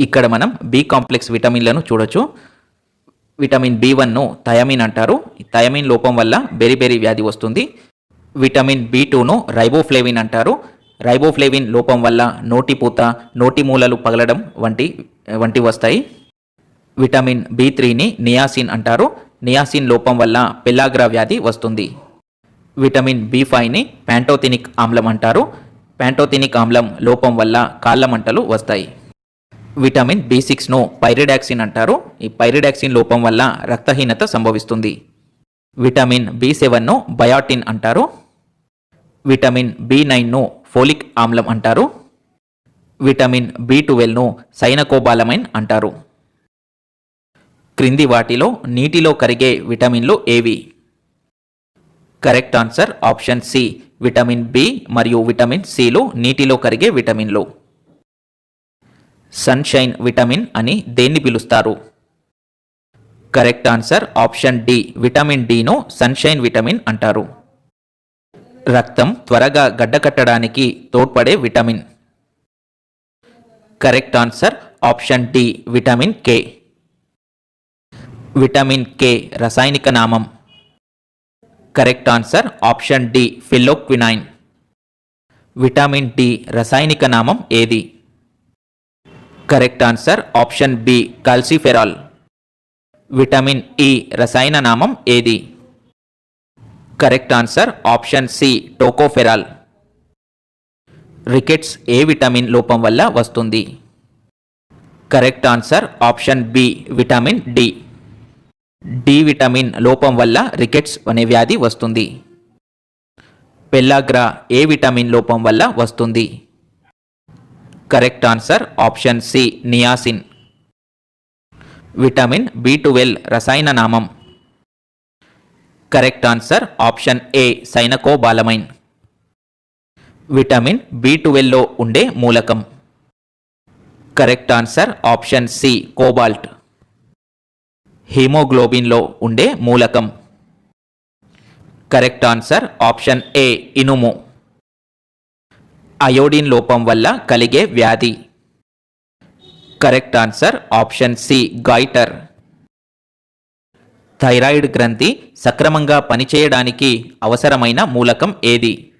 ఇక్కడ మనం B complex విటమిన్లను చూడొచ్చు. విటమిన్ బి వన్ను థయమిన్ అంటారు. థయమిన్ లోపం వల్ల బెరిబెరి వ్యాధి వస్తుంది. విటమిన్ బి టూను రైబోఫ్లేవిన్ అంటారు. రైబోఫ్లేవిన్ లోపం వల్ల నోటిపూత నోటి మూలలు పగలడం వంటి వంటి వస్తాయి. విటమిన్ బి త్రీని నియాసిన్ అంటారు. నియాసిన్ లోపం వల్ల పెల్లాగ్రా వ్యాధి వస్తుంది. విటమిన్ బి ఫైవ్ని ప్యాంటోతినిక్ ఆమ్లం అంటారు. ప్యాంటోతినిక్ ఆమ్లం లోపం వల్ల కాళ్ళ మంటలు వస్తాయి. విటమిన్ బి సిక్స్ను పైరిడాక్సిన్ అంటారు. ఈ పైరిడాక్సిన్ లోపం వల్ల రక్తహీనత సంభవిస్తుంది. విటమిన్ బి సెవెన్ను బయాటిన్ అంటారు. విటమిన్ బి నైన్ను ఫోలిక్ ఆమ్లం అంటారు. విటమిన్ బి ట్వెల్వ్ను సైనకోబాలమైన్ అంటారు. క్రింది వాటిలో నీటిలో కరిగే విటమిన్లు ఏవి? Correct answer option C. Vitamin B మరియు విటమిన్ సిలు నీటిలో కరిగే విటమిన్లు. సన్షైన్ విటమిన్ అని దేన్ని పిలుస్తారు? Correct answer option D vitamin డిను sunshine vitamin అంటారు. రక్తం త్వరగా గడ్డకట్టడానికి తోడ్పడే vitamin correct answer option D vitamin K vitamin K రసాయనిక నామం. Correct answer option D phylloquinone vitamin D రసాయనిక నామం ఏది? Correct answer option B calciferol. Vitamin E రసాయన నామం ఏది? Correct answer option C tocopherol. Rickets ఏ విటమిన్ లోపం వల్ల వస్తుంది? Correct answer option B vitamin D D vitamin లోపం వల్ల రికెట్స్ అనే వ్యాధి వస్తుంది. పెల్లాగ్రా ఏ విటమిన్ లోపం వల్ల వస్తుంది? Correct answer option C niacin vitamin B twelve రసాయన నామం correct answer option A cyanocobalamin vitamin B ట్వెల్వ్లో ఉండే మూలకం. Correct answer option C cobalt హీమోగ్లోబిన్లో ఉండే మూలకం. కరెక్ట్ ఆన్సర్ ఆప్షన్ ఏ ఇనుము. అయోడిన్ లోపం వల్ల కలిగే వ్యాధి. Correct answer option C goitre. Thyroid గ్రంథి సక్రమంగా పనిచేయడానికి అవసరమైన మూలకం ఏది?